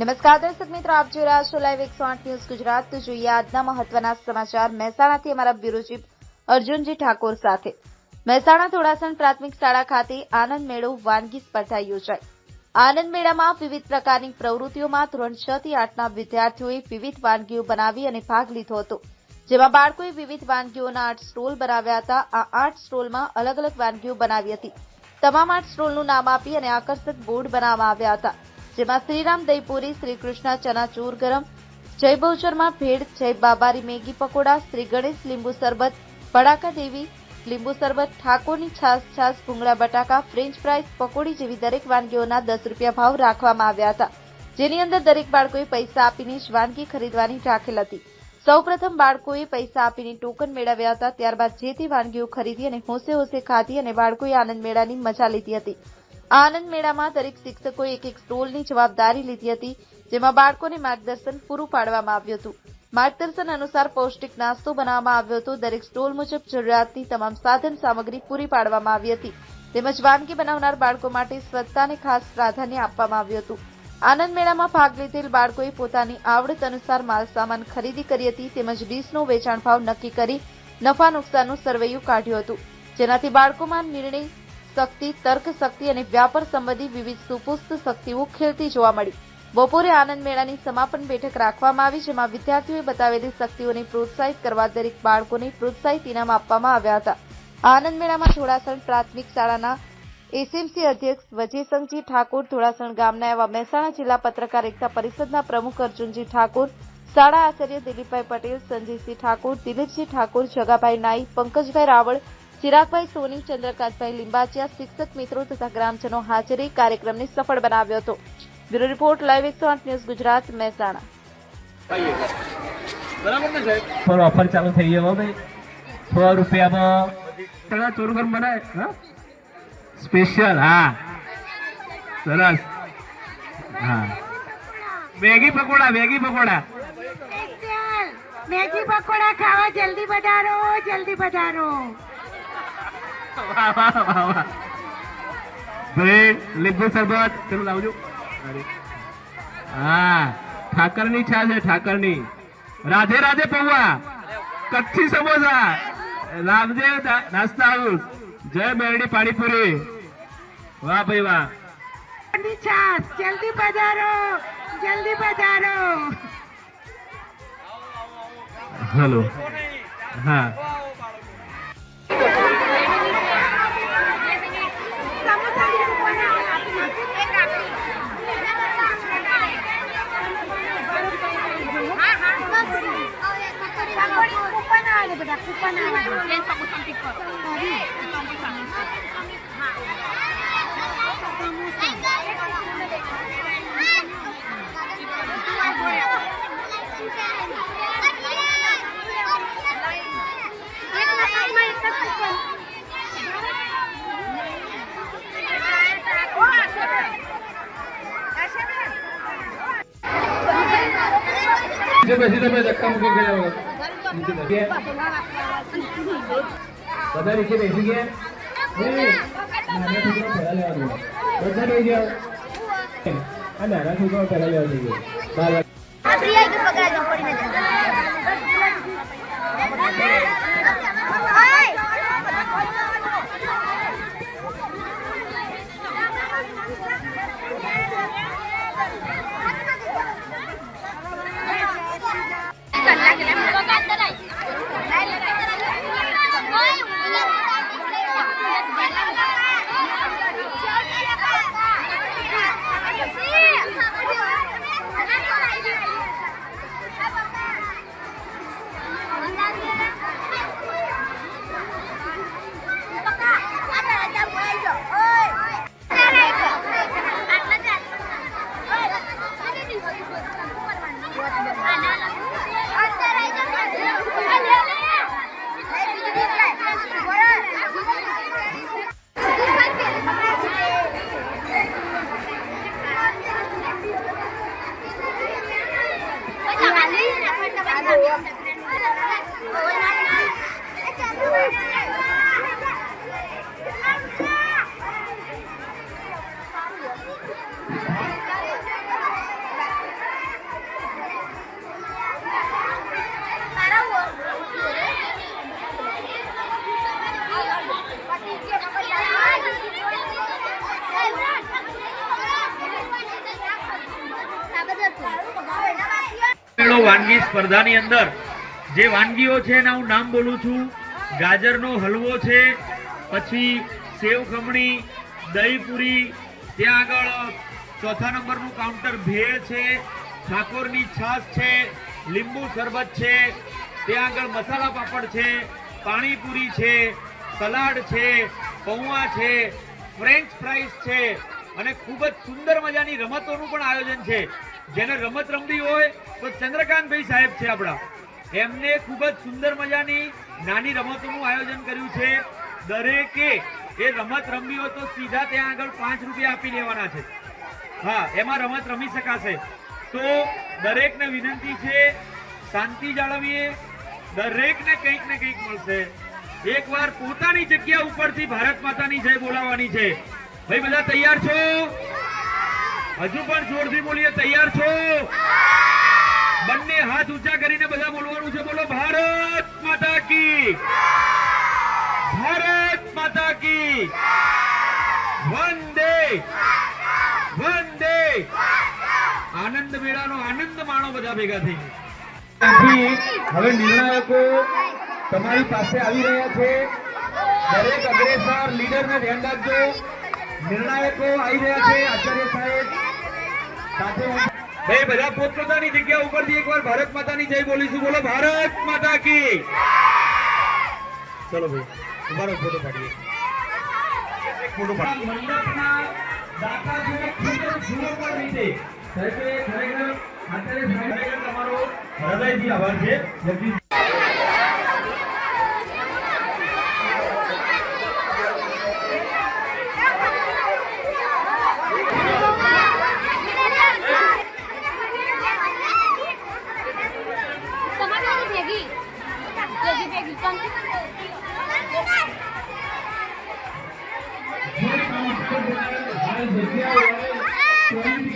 નમસ્કાર, દર્શક મિત્રો, આપ જોઈ રહ્યા છો લાઈવ એકસો આઠ ન્યૂઝ ગુજરાત. તો જોઈએ આજના મહત્વના સમાચાર. મહેસાણાથી અમારા બ્યુરો ચીફ અર્જુનજી ઠાકોર સાથે. મહેસાણા થોડાસણ પ્રાથમિક શાળા ખાતે આનંદ મેળો વાનગી સ્પર્ધા યોજાઈ. આનંદ મેળામાં વિવિધ પ્રકારની પ્રવૃત્તિઓમાં ધોરણ છ થી આઠના વિદ્યાર્થીઓએ વિવિધ વાનગીઓ બનાવી અને ભાગ લીધો હતો. જેમાં બાળકોએ વિવિધ વાનગીઓના આઠ સ્ટોલ બનાવ્યા હતા. આ આઠ સ્ટોલમાં અલગ અલગ વાનગીઓ બનાવી હતી. તમામ આઠ સ્ટોલનું નામ આપી અને આકર્ષક બોર્ડ બનાવવામાં આવ્યા હતા. જેમાં શ્રીરામ દહીપુરી શ્રી કૃષ્ણ ચનાચૂર ગરમ, જય બહુચરમાં ભેળ, જય બાબારી મેગી પકોડા, શ્રી ગણેશ લીંબુ સરબત ભડાકા દેવી, લીંબુ સરબત ઠાકોરની છાસ છાસ, ભૂંગળા બટાકા, ફ્રેન્ચ ફ્રાઈઝ પકોડી જેવી દરેક વાનગીઓના દસ રૂપિયા ભાવ રાખવામાં આવ્યા હતા. જેની અંદર દરેક બાળકોએ પૈસા આપીને જ વાનગી ખરીદવાની રાખેલ હતી. સૌપ્રથમ બાળકોએ પૈસા આપીને ટોકન મેળવ્યા હતા, ત્યારબાદ જે તે વાનગીઓ ખરીદી અને હોંશે હોંશે ખાધી અને બાળકોએ આનંદ મેળાની મજા લીધી હતી. આનંદ મેળામાં દરેક શિક્ષકોએ એક એક સ્ટોલની જવાબદારી લીધી હતી, જેમાં બાળકોને માર્ગદર્શન પૂરું પાડવામાં આવ્યું હતું. માર્ગદર્શન અનુસાર પૌષ્ટિક નાસ્તો બનાવવામાં આવ્યો હતો. દરેક સ્ટોલ મુજબ જરૂરિયાતની તમામ સાધન સામગ્રી પૂરી પાડવામાં આવી હતી. તેમજ વાનગી બનાવનાર બાળકો માટે સ્વચ્છતાને ખાસ પ્રાધાન્ય આપવામાં આવ્યું હતું. આનંદ મેળામાં ભાગ લીધેલ બાળકોએ પોતાની આવડત અનુસાર માલસામાન ખરીદી કરી હતી, તેમજ ડીશનો વેચાણ ભાવ નક્કી કરી નફા નુકસાનનું સરવૈયું કાઢ્યું હતું. જેનાથી બાળકોમાં નિર્ણય શક્તિ, તર્ક શક્તિ અને વ્યાપાર સંબંધી વિવિધ સુપુસ્ત શક્તિઓ ખેલતી જોવા મળી. બપોરે આનંદ મેળાની સમાપન બેઠક રાખવામાં આવી, જેમાં વિદ્યાર્થીઓએ બતાવેલી શક્તિઓને પ્રોત્સાહિત કરવા દરેક બાળકોને પ્રોત્સાહિત ઇનામ આપવામાં આવ્યા હતા. આનંદ મેળામાં થોડાસણ પ્રાથમિક શાળાના એસએમસી અધ્યક્ષ વજયસંઘજી ઠાકોર થોડાસણ ગામના એવા મહેસાણા જિલ્લા પત્રકાર એકતા પરિષદના પ્રમુખ અર્જુનજી ઠાકોર, શાળા આચાર્ય દિલીપભાઈ પટેલ, સંજયસિંહ ઠાકોર, દિલીપસિંહ ઠાકોર, જગાભાઈ નાઈ પંકજભાઈ રાવળ ચિરાગભાઈ સોની ચંદ્રકાંતભાઈ લિંબાચિયા શિક્ષક મિત્રો તથા ગ્રામજનો હાજરી કાર્યક્રમને સફળ બનાવ્યો હતો. બ્યુરો રિપોર્ટ લાઈવ એકસો આઠ ન્યૂઝ ગુજરાત મહેસાણા. બરાબર ને સાહેબ? પર ઓફર ચાલુ થઈ ગયો ભાઈ. સો રૂપિયામાં ચોરગર બનાય સ્પેશિયલ હા. સરસ. હા. Maggi pakoda Maggi pakoda. Maggi pakoda ખાવા જલ્દી પધારો જલ્દી પધારો. વાહ વાહ વાહ વાહ ભાઈ લીંબુ સરબત પેલું લાવજો. હા ઠાકરની છા છે ઠાકરની. રાધે રાધે પૌવા. કચ્છી સમોસા. લાવજે નાસ્તા હાઉસ. જય મેરડી પાણીપુરી. વાહ ભાઈ વાહ. છાસ જલ્દી પધારો જલ્દી પધારો. હલો. હા. નીચે બેસી તમે ધક્કા મૂકી ગયા નીચે બેસી ગયા. બધા નીચે બેસી ગયા. બધા બેસી ગયા. આ નાના છોકરાઓ પહેલા લેવા દઈએ બાર વાનગી સ્પર્ધાની અંદર. જે વાનગીઓ છે એના હું નામ બોલું છું, ગાજરનો હલવો છે, પછી સેવ ખમણી, દહીં ત્યાં આગળ ચોથા નંબરનું કાઉન્ટર ભેળ છે, ઠાકોરની છાશ છે, લીંબુ શરબત છે, ત્યાં આગળ મસાલા પાપડ છે, પાણીપુરી છે, સલાડ છે, પૌવા છે, ફ્રેન્ચ ફ્રાઈસ છે, અને ખૂબ જ સુંદર મજાની રમતોનું પણ આયોજન છે. જેને રમત રમવી હોય તો ચંદ્રકાંતભાઈ સાહેબ છે આપણા. એમને ખૂબ જ સુંદર મજાની નાની રમતોનું આયોજન કર્યું છે. દરેકે એ રમત રમવી હોય તો સીધા ત્યાં આગળ પાંચ રૂપિયા આપી દેવાના છે. હા, એમાં રમત રમી શકાશે. તો દરેકને વિનંતી છે, શાંતિ જાળવીએ. દરેકને કંઈક ને કંઈક મળશે. એકવાર પોતાની જગ્યા ઉપરથી ભારત માતાની જય બોલાવવાની છે. ભાઈ, બધા તૈયાર છો? હજુ પણ જોરથી બોલીએ, તૈયાર છો? બંને હાથ ઊંચા કરીને બધા બોલવાનું છે. બોલો, ભારત માતા કી. ભારત માતા કી. વંદે. વંદે. આનંદ મેળાનો આનંદ માણો બધા ભેગા થઈ હવે નિર્ણાયકો તમારી પાસે આવી રહ્યા છે. દરેક અગ્રેસર, લીડરને ધ્યાન રાખજો. નિર્ણાયકો આવી રહ્યા છે, આચાર્ય સાહેબ. ભાઈ બધા પોતપોતાની જગ્યા ઉપરથી એકવાર ભારત માતાની જય બોલીશું. બોલો ભારત માતા કી ચલો ભાઈ ઉભારો ફોટો પાડીએ. એક ફોટો પાડીએ મંડપના દાતાજીને ખૂબ જ સુંદર રીતે. સાહેબ ખરેખર અત્યારે ખરેખર તમારો હૃદયથી આભાર છે. જગદીશ તમારી ભેગી ભેગી ભેગી આ જગ્યા હોય તો એની ટિકિટ કરી અને કાઉન્ટર પર જઈને આવો લી